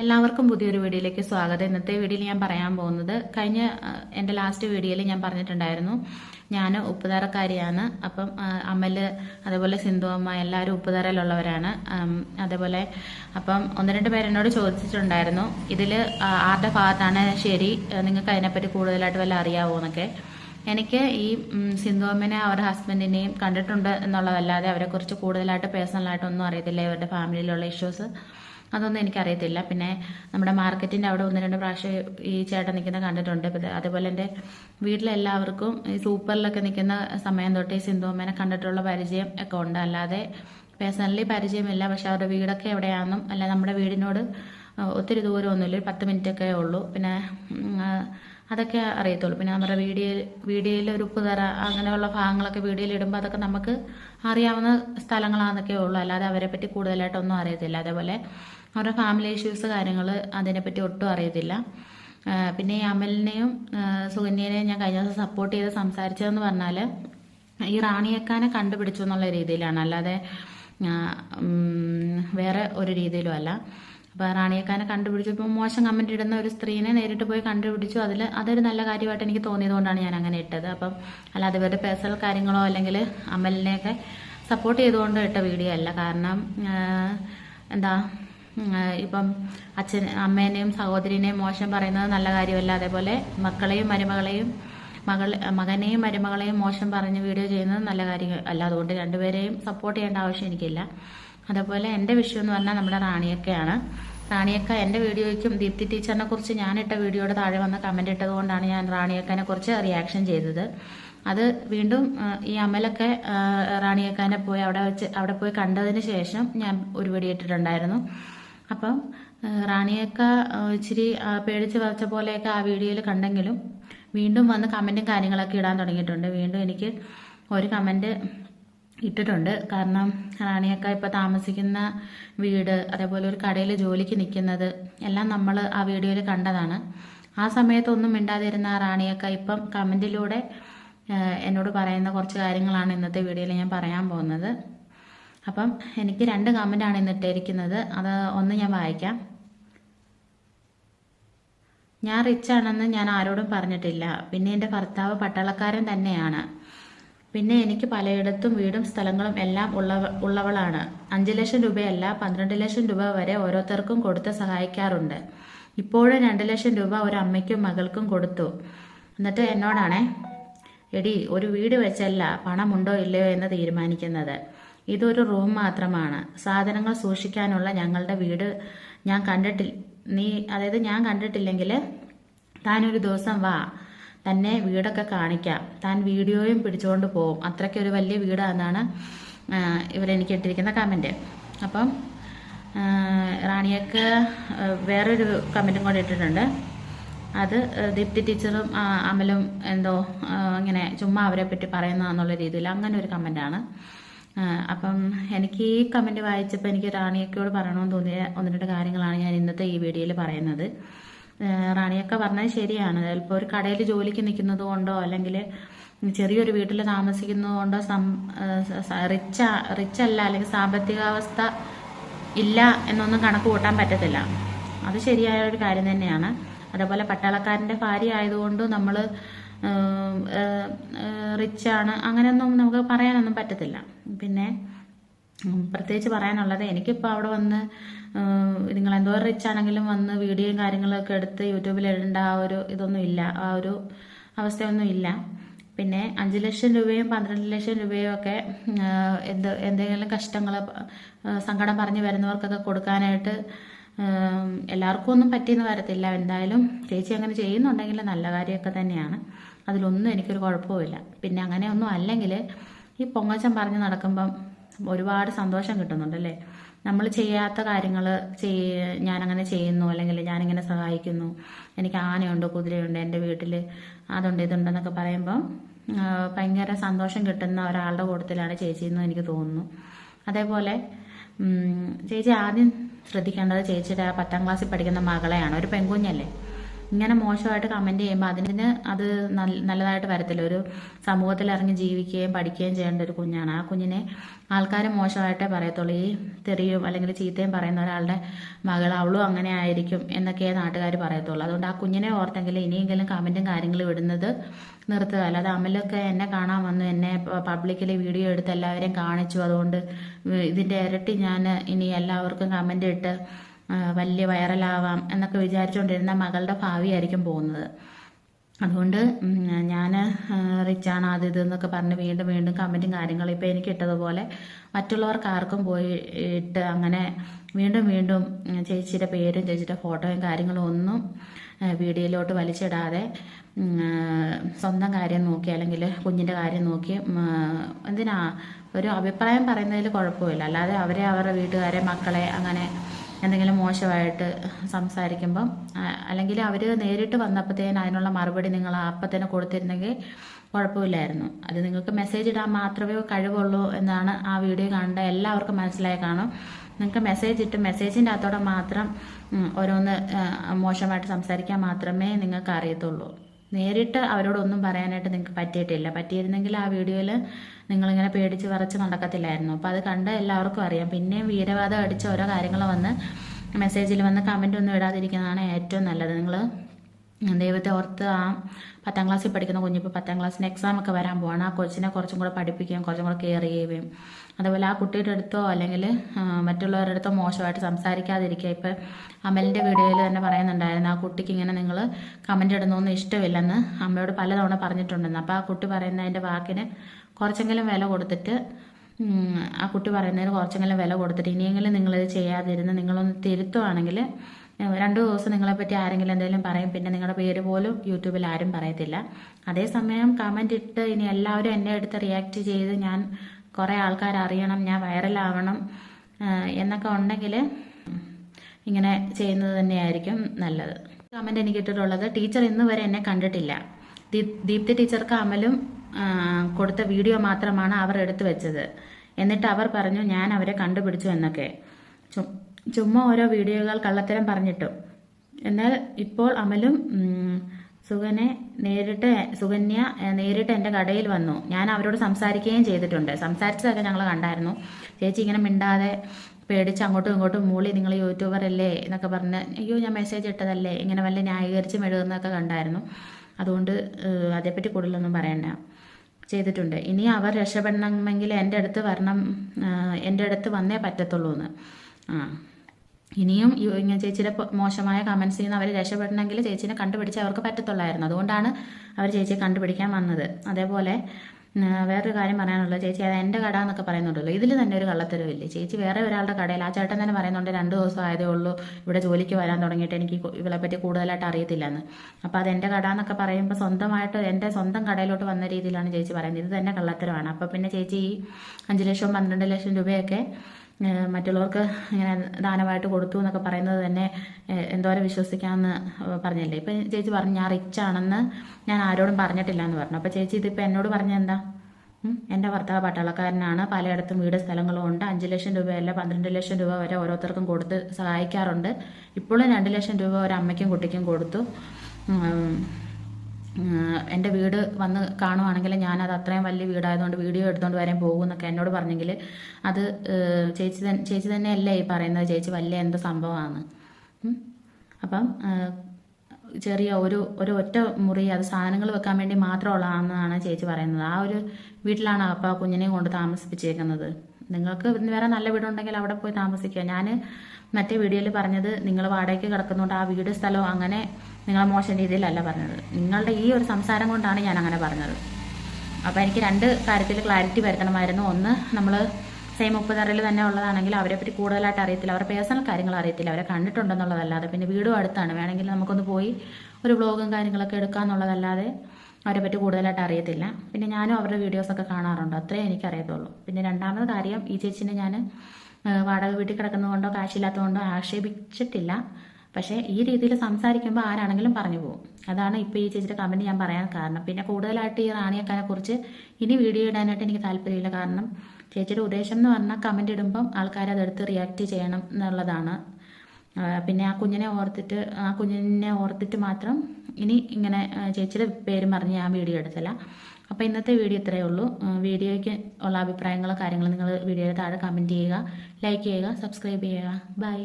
എല്ലാവർക്കും പുതിയൊരു വീഡിയോയിലേക്ക് സ്വാഗതം. ഇന്നത്തെ വീഡിയോയിൽ ഞാൻ പറയാൻ പോകുന്നത് കഴിഞ്ഞ എന്റെ ലാസ്റ്റ് വീഡിയോയിൽ ഞാൻ പറഞ്ഞിട്ടുണ്ടായിരുന്നു. ഞാൻ ഉപ്പുതറക്കാരിയാണ്. അപ്പം അമൽ അതേപോലെ സിന്ധു അമ്മ എല്ലാവരും ഉപ്പുതറയിലുള്ളവരാണ്. അതേപോലെ അപ്പം ഒന്ന് രണ്ട് പേരെന്നോട് ചോദിച്ചിട്ടുണ്ടായിരുന്നു. ഇതിൽ ആരുടെ ഭാഗത്താണ് ശരി? നിങ്ങൾക്ക് അതിനെപ്പറ്റി കൂടുതലായിട്ട് വല്ല അറിയാവോ എന്നൊക്കെ. എനിക്ക് ഈ ഉം, സിന്ധു അമ്മനെ അവരുടെ ഹസ്ബൻഡിനെയും കണ്ടിട്ടുണ്ട് എന്നുള്ളതല്ലാതെ അവരെക്കുറിച്ച് കൂടുതലായിട്ട് പേഴ്സണലായിട്ടൊന്നും അറിയത്തില്ല. ഇവരുടെ ഫാമിലിയിലുള്ള ഇഷ്യൂസ് അതൊന്നും എനിക്കറിയത്തില്ല. പിന്നെ നമ്മുടെ മാർക്കറ്റിന്റെ അവിടെ ഒന്ന് രണ്ട് പ്രാവശ്യം ഈ ചേട്ടൻ നിൽക്കുന്ന കണ്ടിട്ടുണ്ട്. അതേപോലെ എന്റെ വീട്ടിലെല്ലാവർക്കും ഈ സൂപ്പറിലൊക്കെ നിൽക്കുന്ന സമയം തൊട്ട് ഈ സിന്ധുമ്മേനെ കണ്ടിട്ടുള്ള പരിചയം ഒക്കെ ഉണ്ട്. അല്ലാതെ പേഴ്സണലി പരിചയമില്ല. പക്ഷെ അവരുടെ വീടൊക്കെ എവിടെയാണെന്നും അല്ല നമ്മുടെ വീടിനോട് ഒത്തിരി ദൂരമൊന്നുമില്ല. ഒരു പത്ത് മിനിറ്റൊക്കെ ഉള്ളൂ. പിന്നെ അതൊക്കെ അറിയത്തുള്ളൂ. പിന്നെ നമ്മുടെ വീഡിയോ വീഡിയോയിൽ ഒരു ഉപ്പുതറ അങ്ങനെയുള്ള ഭാഗങ്ങളൊക്കെ വീഡിയോയിൽ ഇടുമ്പോൾ അതൊക്കെ നമുക്ക് അറിയാവുന്ന സ്ഥലങ്ങളാണെന്നൊക്കെ ഉള്ളൂ. അല്ലാതെ അവരെ പറ്റി കൂടുതലായിട്ടൊന്നും അറിയത്തില്ല. അതേപോലെ അവരുടെ ഫാമിലി ഇഷ്യൂസ് കാര്യങ്ങൾ അതിനെപ്പറ്റി ഒട്ടും അറിയത്തില്ല. പിന്നെ ഈ അമലിനെയും സുകന്യനെയും ഞാൻ കഴിഞ്ഞ ദിവസം സപ്പോർട്ട് ചെയ്ത് സംസാരിച്ചതെന്ന് പറഞ്ഞാൽ ഈ റാണിയക്കാനെ കണ്ടുപിടിച്ചു എന്നുള്ള രീതിയിലാണ്. അല്ലാതെ വേറെ ഒരു രീതിയിലും അല്ല. അപ്പോൾ റാണിയക്കാനെ കണ്ടുപിടിച്ചു. ഇപ്പോൾ മോശം കമന്റ് ഇടുന്ന ഒരു സ്ത്രീനെ നേരിട്ട് പോയി കണ്ടുപിടിച്ചു. അതിൽ അതൊരു നല്ല കാര്യമായിട്ട് എനിക്ക് തോന്നിയതുകൊണ്ടാണ് ഞാൻ അങ്ങനെ ഇട്ടത്. അപ്പം അല്ലാതെ ഇവരുടെ പേഴ്സണൽ കാര്യങ്ങളോ അല്ലെങ്കിൽ അമലിനെയൊക്കെ സപ്പോർട്ട് ചെയ്തുകൊണ്ട് ഇട്ട വീഡിയോ അല്ല. കാരണം എന്താ ഇപ്പം അച്ഛൻ അമ്മേനെയും സഹോദരിനെയും മോശം പറയുന്നത് നല്ല കാര്യമല്ല. അതേപോലെ മക്കളെയും മരുമകളെയും മകൾ മകനെയും മരുമകളെയും മോശം പറഞ്ഞ് വീഡിയോ ചെയ്യുന്നത് നല്ല കാര്യം അല്ല. അതുകൊണ്ട് രണ്ടുപേരെയും സപ്പോർട്ട് ചെയ്യേണ്ട ആവശ്യം എനിക്കില്ല. അതേപോലെ എന്റെ വിഷയം എന്ന് പറഞ്ഞാൽ നമ്മുടെ റാണിയൊക്കെയാണ്. റാണിയൊക്കെ എന്റെ വീഡിയോയ്ക്കും ദീപ്തി ടീച്ചറിനെ കുറിച്ച് ഞാനിട്ട വീഡിയോയുടെ താഴെ വന്ന കമന്റ് ഇട്ടതുകൊണ്ടാണ് ഞാൻ റാണിയക്കനെ കുറിച്ച് റിയാക്ഷൻ ചെയ്തത്. അത് വീണ്ടും ഈ അമലൊക്കെ റാണിയക്കാനെ പോയി അവിടെ വെച്ച് അവിടെ പോയി കണ്ടതിന് ശേഷം ഞാൻ ഒരു വീഡിയോ ഇട്ടിട്ടുണ്ടായിരുന്നു. അപ്പം റാണിയൊക്കെ ഇച്ചിരി പേടിച്ച് വരച്ച പോലെയൊക്കെ ആ വീഡിയോയിൽ കണ്ടെങ്കിലും വീണ്ടും വന്ന് കമന്റും കാര്യങ്ങളൊക്കെ ഇടാൻ തുടങ്ങിയിട്ടുണ്ട്. വീണ്ടും എനിക്ക് ഒരു കമന്റ് ഇട്ടിട്ടുണ്ട്. കാരണം റാണിയൊക്കെ ഇപ്പോൾ താമസിക്കുന്ന വീട് അതേപോലെ ഒരു കടയിൽ ജോലിക്ക് നിൽക്കുന്നത് എല്ലാം നമ്മൾ ആ വീഡിയോയിൽ കണ്ടതാണ്. ആ സമയത്തൊന്നും മിണ്ടാതിരുന്ന ആ റാണിയൊക്കെ ഇപ്പം കമന്റിലൂടെ എന്നോട് പറയുന്ന കുറച്ച് കാര്യങ്ങളാണ് ഇന്നത്തെ വീഡിയോയിൽ ഞാൻ പറയാൻ പോകുന്നത്. അപ്പം എനിക്ക് രണ്ട് കമന്റാണ് ഇന്ന് ഇട്ടിരിക്കുന്നത്. അത് ഒന്ന് ഞാൻ വായിക്കാം. ഞാൻ റിച്ചാണെന്ന് ഞാൻ ആരോടും പറഞ്ഞിട്ടില്ല. പിന്നെ എന്റെ ഭർത്താവ് പട്ടാളക്കാരൻ തന്നെയാണ്. പിന്നെ എനിക്ക് പലയിടത്തും വീടും സ്ഥലങ്ങളും എല്ലാം ഉള്ളവ ഉള്ളവളാണ്. അഞ്ച് ലക്ഷം രൂപയല്ല പന്ത്രണ്ട് ലക്ഷം രൂപ വരെ ഓരോരുത്തർക്കും കൊടുത്ത് സഹായിക്കാറുണ്ട്. ഇപ്പോഴും രണ്ട് ലക്ഷം രൂപ ഒരു അമ്മയ്ക്കും മകൾക്കും കൊടുത്തു. എന്നിട്ട് എന്നോടാണേ എടി ഒരു വീട് വെച്ചല്ല പണമുണ്ടോ ഇല്ലയോ എന്ന് തീരുമാനിക്കുന്നത്. ഇതൊരു റൂം മാത്രമാണ്. സാധനങ്ങൾ സൂക്ഷിക്കാനുള്ള ഞങ്ങളുടെ വീട് ഞാൻ കണ്ടിട്ടില്ല നീ അതായത് ഞാൻ കണ്ടിട്ടില്ലെങ്കിൽ താനൊരു ദിവസം വാ. തന്നെ വീടൊക്കെ കാണിക്കാം. താൻ വീഡിയോയും പിടിച്ചുകൊണ്ട് പോകും അത്രയ്ക്ക് ഒരു വലിയ വീടാണെന്നാണ് ഇവരെനിക്ക് ഇട്ടിരിക്കുന്ന കമന്റ് അപ്പം റാണിയക്ക് വേറൊരു കമന്റും കൂടെ ഇട്ടിട്ടുണ്ട്. അത് ദീപ്തി ടീച്ചറും അമലും എന്തോ ഇങ്ങനെ ചുമ്മാ അവരെ പറ്റി പറയുന്നതെന്നുള്ള രീതിയിൽ അങ്ങനെ ഒരു കമന്റാണ് അപ്പം എനിക്ക് ഈ കമന്റ് വായിച്ചപ്പോൾ എനിക്ക് റാണിയൊക്കെയോട് പറയണമെന്ന് തോന്നിയ ഒന്ന് രണ്ട് കാര്യങ്ങളാണ് ഞാൻ ഇന്നത്തെ ഈ വീഡിയോയിൽ പറയുന്നത്. റാണിയൊക്കെ പറഞ്ഞത് ശരിയാണ്. ചിലപ്പോൾ ഒരു കടയിൽ ജോലിക്ക് നിൽക്കുന്നത് കൊണ്ടോ അല്ലെങ്കിൽ ചെറിയൊരു വീട്ടിൽ താമസിക്കുന്നത് കൊണ്ടോ സം റിച്ച അല്ല അല്ലെങ്കിൽ സാമ്പത്തികാവസ്ഥ ഇല്ല എന്നൊന്നും കണക്ക് കൂട്ടാൻ പറ്റത്തില്ല. അത് ശരിയായ ഒരു കാര്യം തന്നെയാണ്. അതേപോലെ പട്ടാളക്കാരന്റെ ഭാര്യ ആയതുകൊണ്ട് നമ്മൾ റിച്ചാണ്. അങ്ങനെയൊന്നും നമുക്ക് പറയാനൊന്നും പറ്റത്തില്ല. പിന്നെ പ്രത്യേകിച്ച് പറയാനുള്ളത് എനിക്കിപ്പോൾ അവിടെ വന്ന് നിങ്ങൾ എന്തോ റിച്ച് ആണെങ്കിലും വന്ന് വീഡിയോയും കാര്യങ്ങളൊക്കെ എടുത്ത് യൂട്യൂബിൽ ഇടേണ്ട ആ ഒരു ഇതൊന്നും ഇല്ല. ആ ഒരു അവസ്ഥയൊന്നും ഇല്ല. പിന്നെ അഞ്ച് ലക്ഷം രൂപയും പന്ത്രണ്ട് ലക്ഷം രൂപയും ഒക്കെ എന്ത് എന്തെങ്കിലും കഷ്ടങ്ങൾ സങ്കടം പറഞ്ഞു വരുന്നവർക്കൊക്കെ കൊടുക്കാനായിട്ട് എല്ലാവർക്കും ഒന്നും പറ്റിയെന്ന് വരത്തില്ല. എന്തായാലും ചേച്ചി അങ്ങനെ ചെയ്യുന്നുണ്ടെങ്കിൽ നല്ല കാര്യമൊക്കെ തന്നെയാണ്. അതിലൊന്നും എനിക്കൊരു കുഴപ്പമില്ല പിന്നെ അങ്ങനെയൊന്നും അല്ലെങ്കിൽ ഈ പൊങ്ങച്ചം പറഞ്ഞ് നടക്കുമ്പം ഒരുപാട് സന്തോഷം കിട്ടുന്നുണ്ട് അല്ലേ? നമ്മൾ ചെയ്യാത്ത കാര്യങ്ങൾ ചെയ്യ ഞാനങ്ങനെ ചെയ്യുന്നു അല്ലെങ്കിൽ ഞാനിങ്ങനെ സഹായിക്കുന്നു എനിക്ക് ആനയുണ്ട് കുതിരയുണ്ട് എന്റെ വീട്ടിൽ അതുണ്ട് ഇതുണ്ടെന്നൊക്കെ പറയുമ്പം ഭയങ്കര സന്തോഷം കിട്ടുന്ന ഒരാളുടെ കൂട്ടത്തിലാണ് ചേച്ചി എന്ന് എനിക്ക് തോന്നുന്നു. അതേപോലെ ചേച്ചി ആദ്യം ശ്രദ്ധിക്കേണ്ടത് ചേച്ചിയുടെ പത്താം ക്ലാസ്സിൽ പഠിക്കുന്ന മകളെയാണ് ഒരു പെൺകുഞ്ഞല്ലേ? ഇങ്ങനെ മോശമായിട്ട് കമന്റ് ചെയ്യുമ്പോൾ അതിന് അത് നല്ല- നല്ലതായിട്ട് വരത്തില്ല. ഒരു സമൂഹത്തിൽ ഇറങ്ങി ജീവിക്കുകയും പഠിക്കുകയും ചെയ്യേണ്ട ഒരു കുഞ്ഞാണ്. ആ കുഞ്ഞിനെ ആൾക്കാർ മോശമായിട്ടേ പറയത്തുള്ളൂ. ഈ തെറിയും അല്ലെങ്കിൽ ചീത്തയും പറയുന്ന ഒരാളുടെ മകൾ അവളും അങ്ങനെ ആയിരിക്കും എന്നൊക്കെയേ നാട്ടുകാർ പറയത്തുള്ളൂ. അതുകൊണ്ട് ആ കുഞ്ഞിനെ ഓർത്തെങ്കിലും ഇനിയെങ്കിലും കമന്റും കാര്യങ്ങളും ഇടുന്നത് നിർത്തുക അല്ലാതെ അമലൊക്കെ എന്നെ കാണാൻ വന്നു. എന്നെ പബ്ലിക്കിൽ വീഡിയോ എടുത്ത് എല്ലാവരെയും കാണിച്ചു. അതുകൊണ്ട് ഇതിന്റെ ഇരട്ടി ഞാൻ ഇനി എല്ലാവർക്കും കമന്റ് ഇട്ട് വലിയ വൈറലാവാം എന്നൊക്കെ വിചാരിച്ചുകൊണ്ടിരുന്ന മകളുടെ ഭാവിയായിരിക്കും പോകുന്നത്. അതുകൊണ്ട് ഞാൻ റിച്ചാണ് അത് ഇത് എന്നൊക്കെ പറഞ്ഞ് വീണ്ടും വീണ്ടും കമന്റും കാര്യങ്ങളും ഇപ്പോൾ എനിക്ക് ഇട്ടതുപോലെ മറ്റുള്ളവർക്ക് ആർക്കും പോയിട്ട് അങ്ങനെ വീണ്ടും വീണ്ടും ചേച്ചിയുടെ പേരും ചേച്ചിയുടെ ഫോട്ടോയും കാര്യങ്ങളും ഒന്നും വീഡിയോയിലോട്ട് വലിച്ചിടാതെ സ്വന്തം കാര്യം നോക്കി അല്ലെങ്കിൽ കുഞ്ഞിന്റെ കാര്യം നോക്കി എന്തിനാ? ഒരു അഭിപ്രായം പറയുന്നതിൽ കുഴപ്പമില്ല. അല്ലാതെ അവരെ അവരുടെ വീട്ടുകാരെ മക്കളെ അങ്ങനെ എന്തെങ്കിലും മോശമായിട്ട് സംസാരിക്കുമ്പം അല്ലെങ്കിൽ അവർ നേരിട്ട് വന്നപ്പോഴത്തേന് അതിനുള്ള മറുപടി നിങ്ങൾ അപ്പം തന്നെ കൊടുത്തിരുന്നെങ്കിൽ കുഴപ്പമില്ലായിരുന്നു. അത് നിങ്ങൾക്ക് മെസ്സേജ് ഇടാൻ മാത്രമേ കഴിവുള്ളൂ എന്നാണ് ആ വീഡിയോ കണ്ട എല്ലാവർക്കും മനസ്സിലായി കാണും. നിങ്ങൾക്ക് മെസ്സേജ് ഇട്ട് മെസ്സേജിന്റെ അകത്തോടെ മാത്രം ഓരോന്ന് മോശമായിട്ട് സംസാരിക്കാൻ മാത്രമേ നിങ്ങൾക്ക് അറിയത്തുള്ളൂ. നേരിട്ട് അവരോടൊന്നും പറയാനായിട്ട് നിങ്ങൾക്ക് പറ്റിയിട്ടില്ല. പറ്റിയിരുന്നെങ്കിൽ ആ വീഡിയോയിൽ നിങ്ങളിങ്ങനെ പേടിച്ച് വിറച്ച് നടക്കത്തില്ലായിരുന്നു. അപ്പോൾ അത് കണ്ട് എല്ലാവർക്കും അറിയാം. പിന്നെയും വീരവാദം അടിച്ച് ഓരോ കാര്യങ്ങൾ വന്ന് മെസ്സേജിൽ വന്ന് കമന്റ് ഒന്നും ഇടാതിരിക്കുന്നതാണ് ഏറ്റവും നല്ലത്. നിങ്ങൾ ദൈവത്തെ ഓർത്ത് ആ പത്താം ക്ലാസ്സിൽ പഠിക്കുന്ന കുഞ്ഞിപ്പോൾ പത്താം ക്ലാസ്സിന് എക്സാം ഒക്കെ വരാൻ പോവാണ്. ആ കൊച്ചിനെ കുറച്ചും കൂടെ പഠിപ്പിക്കുകയും കുറച്ചും കൂടെ കെയർ ചെയ്യുകയും. അതുപോലെ ആ കുട്ടിയുടെ അടുത്തോ അല്ലെങ്കിൽ മറ്റുള്ളവരുടെ അടുത്തോ മോശമായിട്ട് സംസാരിക്കാതിരിക്കുക. ഇപ്പം അമലിന്റെ വീഡിയോയിൽ തന്നെ പറയുന്നുണ്ടായിരുന്നു ആ കുട്ടിക്ക് ഇങ്ങനെ നിങ്ങൾ കമന്റ് ഇടുന്നൊന്നും ഇഷ്ടമില്ലെന്ന് അമ്മയോട് പലതവണ പറഞ്ഞിട്ടുണ്ടെന്ന്. അപ്പോൾ ആ കുട്ടി പറയുന്നതിന്റെ വാക്കിന് കുറച്ചെങ്കിലും വില കൊടുത്തിട്ട് ആ കുട്ടി പറയുന്നതിന് കുറച്ചെങ്കിലും വില കൊടുത്തിട്ട് ഇനിയെങ്കിലും നിങ്ങളിത് ചെയ്യാതിരുന്ന് നിങ്ങളൊന്ന് തിരുത്തുവാണെങ്കിൽ രണ്ടു ദിവസം നിങ്ങളെപ്പറ്റി ആരെങ്കിലും എന്തെങ്കിലും പറയും പിന്നെ നിങ്ങളുടെ പേര് പോലും യൂട്യൂബിൽ ആരും പറയത്തില്ല. അതേസമയം കമന്റ് ഇട്ട് ഇനി എല്ലാവരും എന്നെ അടുത്ത് റിയാക്ട് ചെയ്ത് ഞാൻ കുറേ ആൾക്കാർ അറിയണം ഞാൻ വൈറലാവണം എന്നൊക്കെ ഉണ്ടെങ്കിൽ ഇങ്ങനെ ചെയ്യുന്നത് തന്നെയായിരിക്കും നല്ലത്. കമന്റ് എനിക്ക് ഇട്ടിട്ടുള്ളത് ടീച്ചർ ഇന്ന് വരെ എന്നെ കണ്ടിട്ടില്ല. ദീപ് ദീപ്തി ടീച്ചർക്ക് അമലും കൊടുത്ത വീഡിയോ മാത്രമാണ് അവർ എടുത്തു വെച്ചത്. എന്നിട്ട് അവർ പറഞ്ഞു ഞാൻ അവരെ കണ്ടുപിടിച്ചു എന്നൊക്കെ. ചുമ്മാ ഓരോ വീഡിയോകൾ കള്ളത്തരം പറഞ്ഞിട്ടു. എന്നാൽ ഇപ്പോൾ അമലും സുഖനെ നേരിട്ട് സുകന്യ നേരിട്ട് എന്റെ കടയിൽ വന്നു. ഞാൻ അവരോട് സംസാരിക്കുകയും ചെയ്തിട്ടുണ്ട്. സംസാരിച്ചതൊക്കെ ഞങ്ങൾ കണ്ടായിരുന്നു. ചേച്ചി ഇങ്ങനെ മിണ്ടാതെ പേടിച്ച് അങ്ങോട്ടും ഇങ്ങോട്ടും മൂളി നിങ്ങൾ യൂട്യൂബർ അല്ലേ? എന്നൊക്കെ പറഞ്ഞ് അയ്യോ ഞാൻ മെസ്സേജ് ഇട്ടതല്ലേ? ഇങ്ങനെ വല്ല ന്യായീകരിച്ച് മെഴുകുന്നതൊക്കെ കണ്ടായിരുന്നു. അതുകൊണ്ട് അതേപ്പറ്റി കൂടുതലൊന്നും പറയണ്ട. ചെയ്തിട്ടുണ്ട്. ഇനി അവർ രക്ഷപ്പെടണമെങ്കിൽ എന്റെ അടുത്ത് വരണം എന്റെ അടുത്ത് വന്നേ പറ്റത്തുള്ളൂ എന്ന് ആ. ഇനിയും ഇങ്ങനെ ചേച്ചിയുടെ മോശമായ കമൻസ് ചെയ്യുന്ന അവർ രക്ഷപ്പെടണമെങ്കിൽ ചേച്ചീനെ കണ്ടുപിടിച്ച് അവർക്ക് പറ്റത്തുള്ളായിരുന്നു. അതുകൊണ്ടാണ് അവർ ചേച്ചിയെ കണ്ടുപിടിക്കാൻ വന്നത്. അതേപോലെ വേറൊരു കാര്യം പറയാനുള്ളത് ചേച്ചി അത് എന്റെ കട എന്നൊക്കെ പറയുന്നുണ്ടല്ലോ. ഇതിൽ തന്നെ ഒരു കള്ളത്തരവില്ലേ ചേച്ചി വേറെ ഒരാളുടെ കടയിൽ ആ ചേട്ടൻ തന്നെ പറയുന്നുണ്ട് രണ്ട് ദിവസം ആയതേ ഉള്ളൂ ഇവിടെ ജോലിക്ക് വരാൻ തുടങ്ങിയിട്ട് എനിക്ക് ഇവളെപ്പറ്റി കൂടുതലായിട്ട് അറിയത്തില്ലെന്ന്. അപ്പോൾ അത് എന്റെ കട എന്നൊക്കെ പറയുമ്പോൾ സ്വന്തമായിട്ട് എന്റെ സ്വന്തം കടയിലോട്ട് വന്ന രീതിയിലാണ് ചേച്ചി പറയുന്നത്. ഇത് തന്നെ കള്ളത്തരമാണ്. അപ്പോൾ പിന്നെ ചേച്ചി ഈ അഞ്ച് ലക്ഷവും പന്ത്രണ്ട് ലക്ഷം രൂപയൊക്കെ മറ്റുള്ളവർക്ക് ഇങ്ങനെ ദാനമായിട്ട് കൊടുത്തു എന്നൊക്കെ പറയുന്നത് തന്നെ എന്തോരം വിശ്വസിക്കാമെന്ന് പറഞ്ഞില്ലേ? ഇപ്പം ചേച്ചി പറഞ്ഞു ഞാൻ റിച്ച് ആണെന്ന് ഞാൻ ആരോടും പറഞ്ഞിട്ടില്ല എന്ന് പറഞ്ഞു. അപ്പോൾ ചേച്ചി ഇതിപ്പോൾ എന്നോട് പറഞ്ഞ എന്താ? എന്റെ ഭർത്താവ് പട്ടാളക്കാരനാണ് പലയിടത്തും വീട് സ്ഥലങ്ങളും ഉണ്ട്. അഞ്ച് ലക്ഷം രൂപയല്ല പന്ത്രണ്ട് ലക്ഷം രൂപ വരെ ഓരോരുത്തർക്കും കൊടുത്ത് സഹായിക്കാറുണ്ട്. ഇപ്പോഴും രണ്ട് ലക്ഷം രൂപ ഒരു അമ്മയ്ക്കും കുട്ടിക്കും കൊടുത്തു. എന്റെ വീട് വന്ന് കാണുവാണെങ്കിൽ ഞാനത് അത്രയും വലിയ വീടായതുകൊണ്ട് വീഡിയോ എടുത്തുകൊണ്ട് വരാൻ പോകും എന്നൊക്കെ എന്നോട് പറഞ്ഞെങ്കിൽ അത് ചേച്ചി തന്നെ ചേച്ചി തന്നെയല്ലേ ഈ പറയുന്നത് ചേച്ചി വലിയ എന്തോ സംഭവമാണ്. അപ്പം ചെറിയ ഒരു ഒരു ഒറ്റ മുറി അത് സാധനങ്ങൾ വെക്കാൻ വേണ്ടി മാത്രമുള്ളതാണെന്നാണ് ചേച്ചി പറയുന്നത്. ആ ഒരു വീട്ടിലാണ് അപ്പോൾ കുഞ്ഞിനെയും കൊണ്ട് താമസിപ്പിച്ചേക്കുന്നത്. നിങ്ങൾക്ക് വേറെ നല്ല വീടുണ്ടെങ്കിൽ അവിടെ പോയി താമസിക്കുക. ഞാൻ മറ്റേ വീഡിയോയിൽ പറഞ്ഞത് നിങ്ങൾ വാടകയ്ക്ക് കിടക്കുന്നതുകൊണ്ട് ആ വീട് സ്ഥലവും അങ്ങനെ നിങ്ങൾ മോശം രീതിയിലല്ല പറഞ്ഞത്. നിങ്ങളുടെ ഈ ഒരു സംസാരം കൊണ്ടാണ് ഞാൻ അങ്ങനെ പറഞ്ഞത്. അപ്പോൾ എനിക്ക് രണ്ട് കാര്യത്തിൽ ക്ലാരിറ്റി വരുത്തണമായിരുന്നു. ഒന്ന് നമ്മൾ സെയിം ഉപ്പുതറയിൽ തന്നെ ഉള്ളതാണെങ്കിൽ അവരെ പറ്റി കൂടുതലായിട്ട് അറിയത്തില്ല. അവരുടെ പേഴ്സണൽ കാര്യങ്ങൾ അറിയത്തില്ല. അവരെ കണ്ടിട്ടുണ്ടെന്നുള്ളതല്ലാതെ. പിന്നെ വീടും അടുത്താണ്. വേണമെങ്കിൽ നമുക്കൊന്ന് പോയി ഒരു വ്ളോഗും കാര്യങ്ങളൊക്കെ എടുക്കാമെന്നുള്ളതല്ലാതെ അവരെ പറ്റി കൂടുതലായിട്ട് അറിയത്തില്ല. പിന്നെ ഞാനും അവരുടെ വീഡിയോസൊക്കെ കാണാറുണ്ട്. അത്രേ എനിക്കറിയത്തുള്ളൂ. പിന്നെ രണ്ടാമത് കാര്യം ഈ ചേച്ചിനെ ഞാൻ വാടക വീട്ടിൽ കിടക്കുന്നതുകൊണ്ടോ കാശില്ലാത്തതുകൊണ്ടോ ആക്ഷേപിച്ചിട്ടില്ല. പക്ഷേ ഈ രീതിയിൽ സംസാരിക്കുമ്പോൾ ആരാണെങ്കിലും പറഞ്ഞു പോകും. അതാണ് ഇപ്പോൾ ഈ ചേച്ചിയുടെ കമന്റ് ഞാൻ പറയാൻ കാരണം. പിന്നെ കൂടുതലായിട്ട് ഈ റാണിയക്കാനെ കുറിച്ച് ഇനി വീഡിയോ ഇടാനായിട്ട് എനിക്ക് താല്പര്യമില്ല. കാരണം ചേച്ചിയുടെ ഉദ്ദേശം എന്ന് പറഞ്ഞാൽ കമന്റ് ഇടുമ്പം ആൾക്കാർ അതെടുത്ത് റിയാക്ട് ചെയ്യണം എന്നുള്ളതാണ്. പിന്നെ ആ കുഞ്ഞിനെ ഓർത്തിട്ട് ആ കുഞ്ഞിനെ ഓർത്തിട്ട് മാത്രം ഇനി ഇങ്ങനെ ചേച്ചിയുടെ പേര് പറഞ്ഞ് ഞാൻ വീഡിയോ എടുത്തില്ല. അപ്പോൾ ഇന്നത്തെ വീഡിയോ ഇത്രയേ ഉള്ളൂ. വീഡിയോയ്ക്ക് ഉള്ള അഭിപ്രായങ്ങളും കാര്യങ്ങളും നിങ്ങൾ വീഡിയോയുടെ താഴെ കമന്റ് ചെയ്യുക ലൈക്ക് ചെയ്യുക സബ്സ്ക്രൈബ് ചെയ്യുക. ബൈ